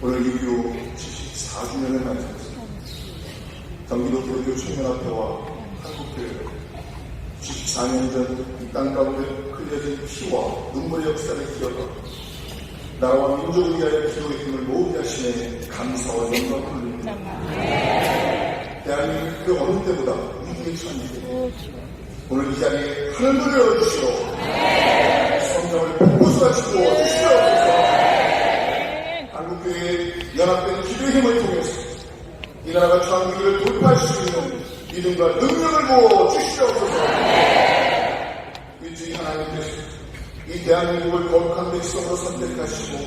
오늘 6.25 74주년을 맞이했습니다. 경기도 도교 청년학교와 한국교회 94년 전 이 땅 가운데 흘려진 피와 눈물의 역사를 기억하고 나라와 민족을 위하여 기도의 힘을 모으게 하시네 감사와 영광을 돌립니다. 대한민국 그 어느 때보다 위기의 천지 오늘 이 자리에 하늘을 열어주시오 성령을 복구수하시고 주시옵소서 한국교회의 연합된 기도의 힘을 통해서 이 나라가 처한 위기를 돌파할 수 있는 믿음과 능력을 부어 주시옵소서 일주일 하나님께서 이 대한민국을 거룩한 백성으로 선택하시고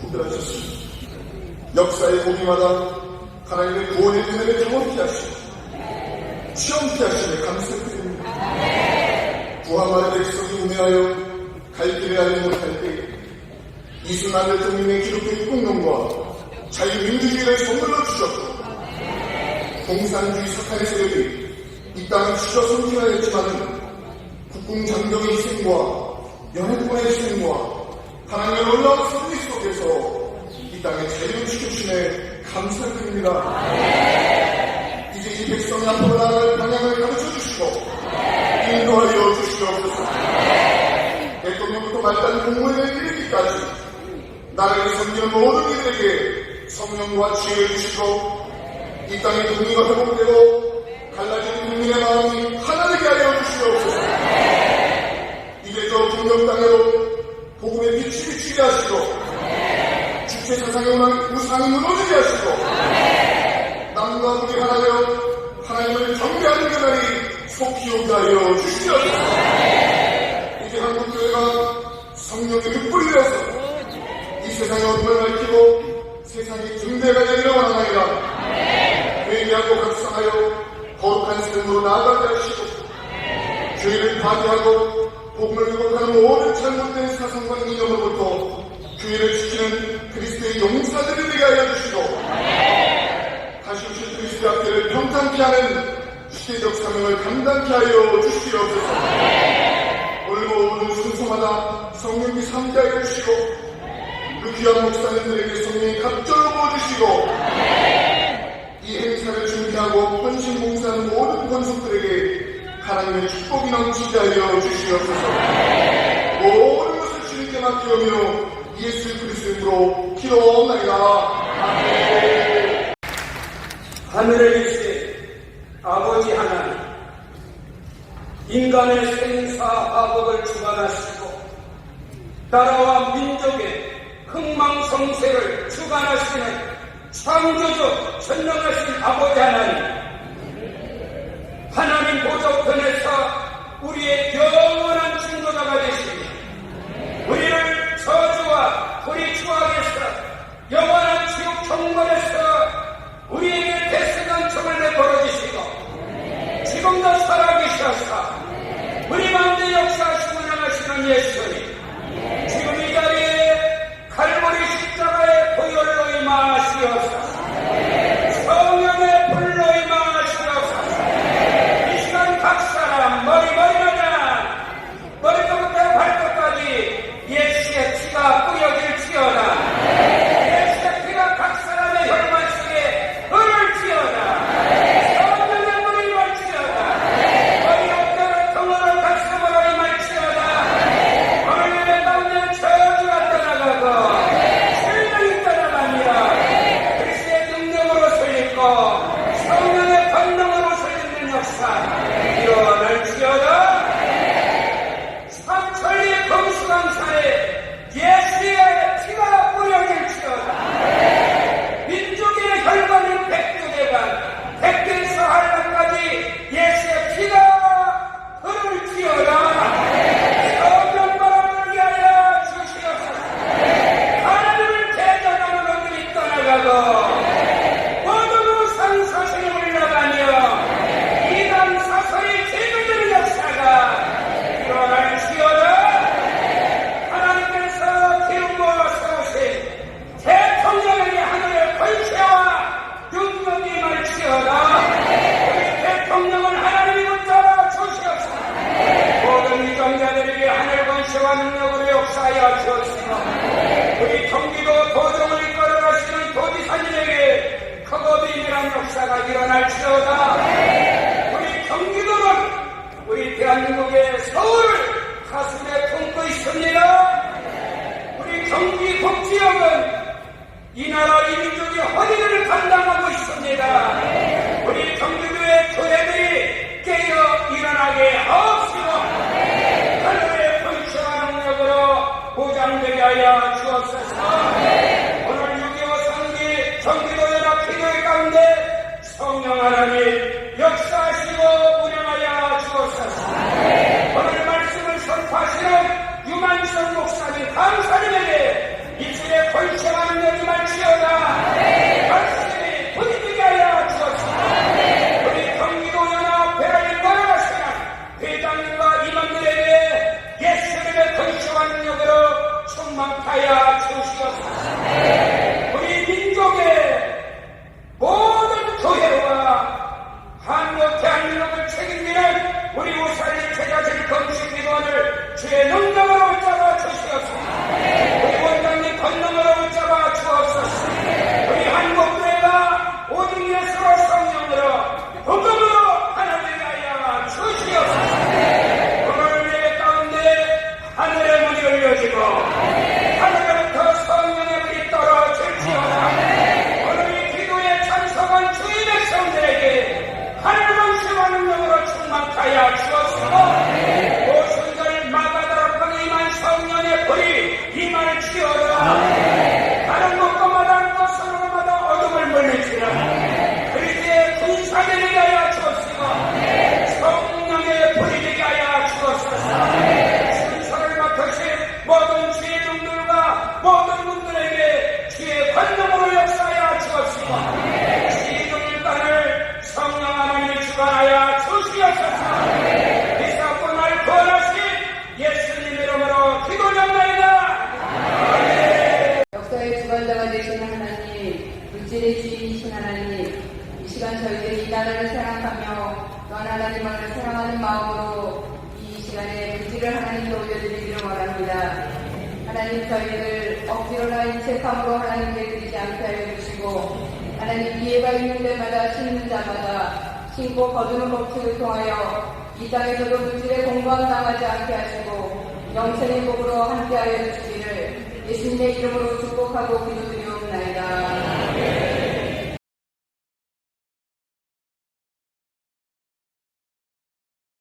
구별하셨습니다. 역사의 고비마다 하나님의 구원의 은혜를 경험케 하시고 시험케 하시며 감사드립니다. 구하마의 백성이 우매하여 갈 길을 알지 못할 때 이순환 대통령의 기독교의 공명과 자유민주주의를 선물로 주셨고 공산주의 사탄의 세력이 이 땅을 치러 선진하였지만 국군 장병의 희생과 연합군의 희생과 하나님의 놀라운 섭리 속에서 이 땅에 자유를 지켜주시네 감사드립니다. 이제 이 백성이 앞으로 나아갈 방향을 가르쳐 주시고 인도하여 주시옵소서. 대통령부터 말단 공무원에 이르기까지 나라를 섬기는 모든 이들에게 성령과 지혜를 주시고 이 땅의 국리가 회복되고 갈라진 국민의 마음이 하나 되게 하여 주시옵소서. 이제 저 국명 땅으로 복음의 빛이 비치게 하시고 주체 사상의 우상이 무너지게 하시고 남과 북이 하나되어 하나님을 경배하는 그날이 속히 오게 하여 주시옵소서. 이제 한국 교회가 성령의 흙불이 되어서 이 세상의 어둠을 밝히고 세상의 중대가 되기를 원하나이다. 회개하고 각성하여 거룩한 삶으로 나아가게 하시고 교회를 파괴하고 복음을 왜곡하는 모든 잘못된 사상과 이념으로부터 교회를 지키는 그리스도의 용사들이 되게 하여 주시고 다시 오실 그리스도 앞에를 평탄케 하는 시대적 사명을 감당케 하여 주시옵소서. 오늘 모든 순서마다 성령이 삼가해 주시고 그 귀한 목사님들에게 성령이 갑절로 부어주시고 이 행사를 준비하고 봉사하는 모든 권속들에게 하나님의 축복이 넘치게 하여 주시옵소서. 모든 것을 주님께 맡기오며 예수 그리스도 이름으로 기도하옵나이다. 하늘에 계신 아버지 하나님, 인간의 생사화복을 주관하시고 나라와 민족의 흥망성쇠를 주관하시는 창조주 전능하신 아버지 하나님, 하나님 보조편에서 우리의 영원한 중도자가 되시며 우리를 저주와 불의 추악에서 영원한 지옥 경건에서 우리에게 대승한청을 내버려 주시고 지금도 살아계셔서 우리 가운데 역사하시고 운영하시는 예수님 지금 이 자리에 칼보리 십자가의 보혈로 임하시어서 성령의 불로 임하시어서 이 시간 각 사람 머리머리마다 머리부터 발끝까지 예수의 피가 뿌려질지어다 예수의 피가 각 사람의 혈관 속에 흐를지어다 성령의 물이 임할지어다 머리 어깨를 통으로 가슴으로 임할지어다 오늘 내 가운데 저주가 떠나가고 실력이 떠나가며 그리스의 능력으로 설리고 성령의 권능으로 설리는 역사 일어날지어다 삼천리 검수강사에 예수의 피가 뿌려질지어다 민족의 혈관인 백두대간 백대에서 한라까지 예수의 피가 흐를지어다 성령바람을 위하여 주시옵소서 하나님을 대적하는 놈들이 떠나가고 모든 우상 사슬이 물러가며 이단 사설이 제거되는 역사가 일어날지어다 하나님께서 기름 부어서 오신 대통령에게 하늘의 권세와 능력이 말지어다 우리 대통령은 하나님이 붙잡아 주시옵소서 모든 위정자들에게 하늘 권세와 능력으로 역사 하여 주옵시고 우리 경기도 도정을 이끌어 가시는 도 위대한 역사가 일어날지어다. 우리 경기도는 우리 대한민국의 서울 가슴에 품고 있습니다. 우리 경기 북지역은 이 나라 이 민족의 허리를 감당하고 있습니다. 우리 경기도의 교회들이 깨어 일어나게 하옵시고 하늘의 불쌍한 능력으로 보장되게 하여 주옵소서 오늘 6.25 상기 경기도 연합 기도회 가운데 성령 하나님 역사하시고 운영하여 주옵소서 오늘 말씀을 선포하시는 유만성 목사님 감사님에게 이주의 권세와 능력이 말지어다 말씀이 부딪히게 하여 주옵소서 우리 경기도 연합 배를 걸어가시는 회장님과 임원들에게 예수님의 권세와 능력으로 충만하여 주시옵소서 우리 민족의 모든 교회와 한국 대한민국을 책임지는 우리 우사리 제자질 검식기관을 주의 능력으로 붙잡아 주시옵소서 충만하여 주옵시고 모순들 마가다락방에 임한 성령의 불이 임할지어다 다른 곳마다 곳으로마다 어둠을 물리치는 그리스의 군사되게 하여 주옵시고 성령의 불이 되게 하여 주옵소서 순서를 맡으신 모든 주의 종들과 모든 분들에게 주의 관념으로 역사하여 주옵시고 주의 종일단을 성령 하나님이 주관하여 주시옵소서 이 사건을 구원하신 예수님 이름으로 기도합나이다 역사의 주관자가 되신 하나님, 물질의 주인이신 하나님, 이 시간 저희들이 이 나라를 생각하며 또 하나님을 사랑하는 마음으로 이 시간에 물질을 하나님께 올려드리기를 원합니다. 하나님 저희들 억지로나 인책함으로 하나님께 드리지 않게 하여 주시고 하나님 기회가 있는 데마다 심는 자마다 신고 거두는 법칙을 통하여 이 땅에서도 물질의 공부함 당하지 않게 하시고 영생의 복으로 함께하여 주시기를 예수님의 이름으로 축복하고 기도드리옵나이다.